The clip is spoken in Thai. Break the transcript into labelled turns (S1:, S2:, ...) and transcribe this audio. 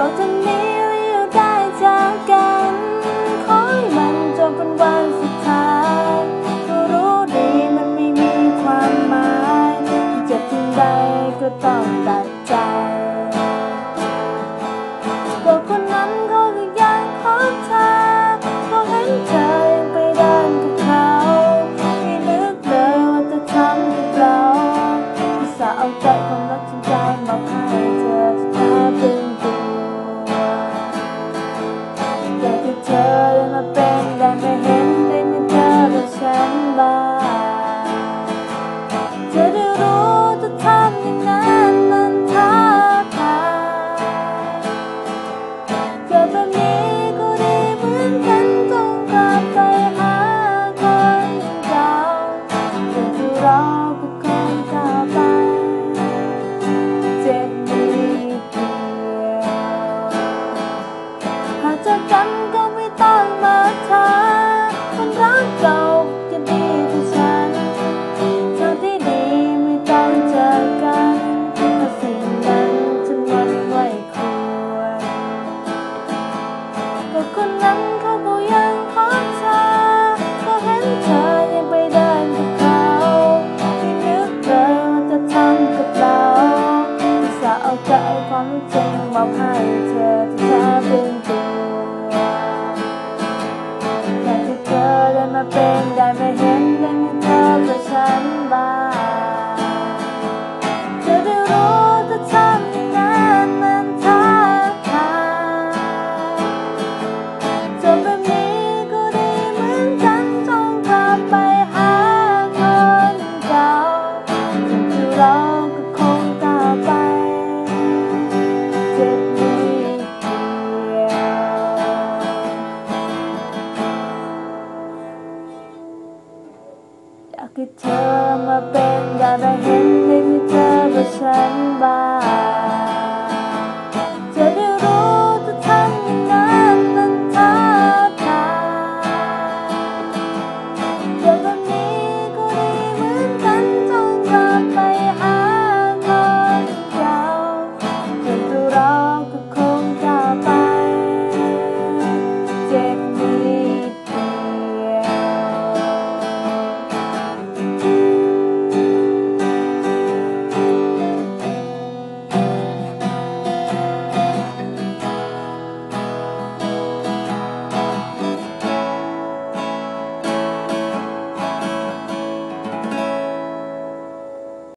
S1: ก็จะมีเรียวได้จากกัน ขอให้มันจบเป็นวันสุดท้ายก็รู้ดีมันไม่มีความหมายเจ็บเพียงใดก็ต้องตัดใจ oh เธอที่ท้เป็นตัวอยากให้เธอได้มาเป็นได้ม่เห็นได้มีเธอกับฉันากให้เธอมาเป็นอยากได้เห็นได้เธอกับฉันบ้าง